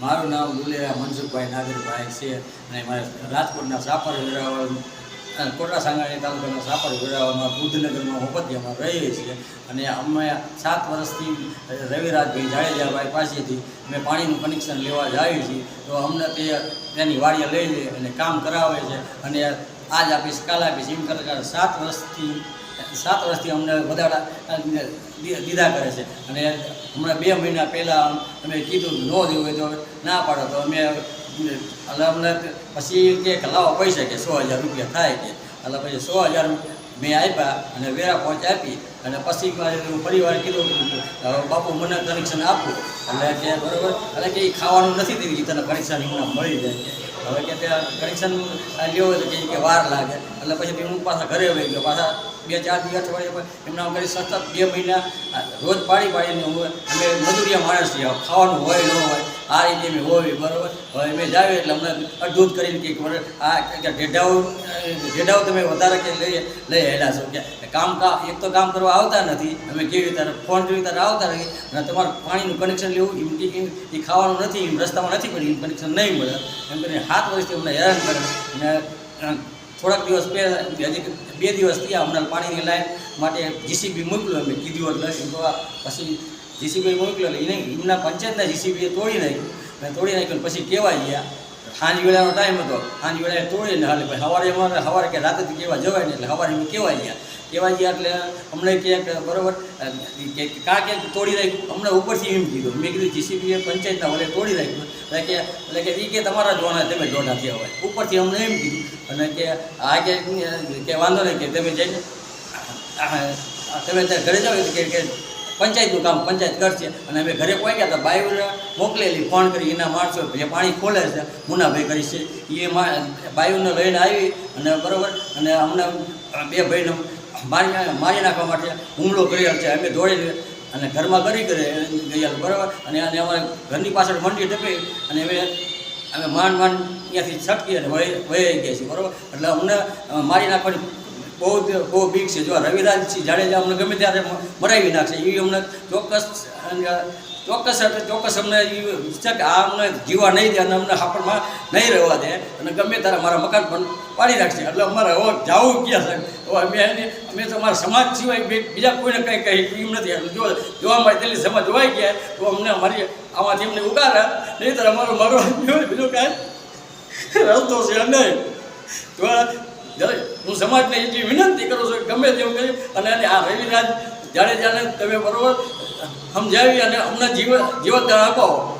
મારું નામ ગુલેરા મનસુખભાઈ નાગરભાઈ છે અને મારે રાજકોટના સાપર કોટડા સાંગાણી તાલુકાના સાપર વેરાવળમાં બુદ્ધનગરમાં હોપતિયામાં રહીએ છીએ. અને અમે સાત વર્ષથી રવિરાજભાઈ જાડેજાભાઈ પાસેથી અમે પાણીનું કનેક્શન લેવા જઈએ છીએ. તો અમને તે એની વાડીએ લઈ લે અને કામ કરાવે છે. અને આજ આપીશ, કાલ આપીશ. એમ કરતા સાત વર્ષથી સાત વર્ષથી અમને વધારા દીધા કરે છે. અને હમણાં બે મહિના પહેલાં અમે કીધું ન દેવું હોય તો ના પાડો. તો અમે એટલે અમને પછી કે લાવો પૈસા કે સો હજાર રૂપિયા થાય કે એટલે પછી સો હજાર મેં આપ્યા અને વેરા પહોંચ આપી અને પછી હું પરિવાર કીધું બાપુ, મને કનેક્શન આપો. એટલે કે બરાબર. એટલે કે એ ખાવાનું નથી દીધી તને કનેક્શન હમણાં મળી જાય. હવે કે ત્યાં કનેક્શન લેવો તો કે વાર લાગે. એટલે પછી હું પાછા ઘરે વહી ગયો. પાછા બે, ચાર દિવસ અઠવાડિયે એમના કરી સતત બે મહિના રોજ પાડી પાડીને હું અમે મજૂરિયા માણસ છીએ. ખાવાનું હોય, ન હોય આ રીતે મેં હોવી, બરાબર? હવે મેં જાવીએ એટલે અમને અડધું કરીને કે આ ઢેઢાઓ ઢેઢાઓ તમે વધારે કે લઈ લઈ હેલા છો? કે કામ કા એક તો કામ કરવા આવતા નથી, અમે કેવી રીતે ફોન કેવી રીતે આવતા નથી અને તમારે પાણીનું કનેક્શન લેવું એમ એ ખાવાનું નથી એમ રસ્તામાં નથી પડ્યું એમ કનેક્શન નહીં મળે. એમ કરીને સાત વર્ષથી અમને હેરાન કરે. અને થોડાક દિવસ પહેલાં, હજી બે દિવસ થયા, હમણાં પાણીની લાઈન માટે જીસીબી મોકલ્યો, અમે કીધું એટલે પછી જીસીબી મોકલ્યો એટલે એને એમના પંચાયતના જીસીબીએ તોડી નાખ્યું. અને તોડી નાખ્યું પછી કહેવાય ગયા? સાંજ વેળાનો ટાઈમ હતો. સાંજ વેળાએ તોડીને હાલે, ભાઈ સવારે અમારે સવારે કે રાતેથી કહેવા જવાય ને એટલે સવારે એમ કહેવાય ગયા? કહેવાય ગયા એટલે અમને ક્યાંક, બરોબર? કે, કાં કે તોડી નાખ્યું? અમને ઉપરથી એમ કીધું. મેં કીધું જીસીબીએ પંચાયતના વડે તોડી નાખ્યું. એટલે કે એટલે કે એ કે, તમારા જોવાના તમે જોડા થયા હોય. ઉપરથી અમને એમ કીધું. અને કે, આ કે વાંધો નહીં, કે તમે જઈને તમે ત્યાં ઘરે જાઓ કે પંચાયતનું કામ પંચાયત કરશે અને અમે ઘરે પહોંચ્યા હતા બાઈઓને મોકલેલી ફોન કરી, એના માણસો જે પાણી ખોલે છે, મુનાભાઈ કરી છે. એ બાયુને લઈને આવી અને બરાબર, અને અમને બે ભાઈને મારી મારી નાખવા માટે હુમલો કર્યો છે. અમે દોડીને અને ઘરમાં કરી કરે ગયા બરાબર. અને અને અમારે ઘરની પાછળ મંડી ટપી અને અમે અમે માંડ માંડ ત્યાંથી છટકી અને વહી વહી ગયા છીએ, બરાબર. એટલે અમને મારી નાખવાની બહુ બહુ બીક છે. જો રવિરાજસિંહ જાડેજા અમને ગમે ત્યારે મરાવી નાખશે. એ અમને ચોક્કસ ચોક્કસ એટલે ચોક્કસ અમને એ છે કે આ અમને જીવા નહીં દે અને અમને હાપડમાં નહીં રહેવા દે અને ગમે ત્યારે મારા મકાન પણ પાડી રાખશે. એટલે અમારે હવે જવું ક્યાં સાહેબ હવે અમે એને- અમે તો અમારા સમાજ સિવાય બીજા કોઈને કંઈ કહી એમ નથી. જો જોવા મળે તેટલી સમાજ જોવાઈ ગયા, તો અમને અમારી આમાંથી અમને ઉગારા. નહીં તો અમારું મારું બીજું કાંઈ રસ્તો છે નહીં. તો હું સમાજને એટલી વિનંતી કરું છું ગમે તેવું કરી અને આ રવિરાજ જાડેજાને તમે બરોબર સમજાવી અને અમને જીવ જીવતદાન અપાવો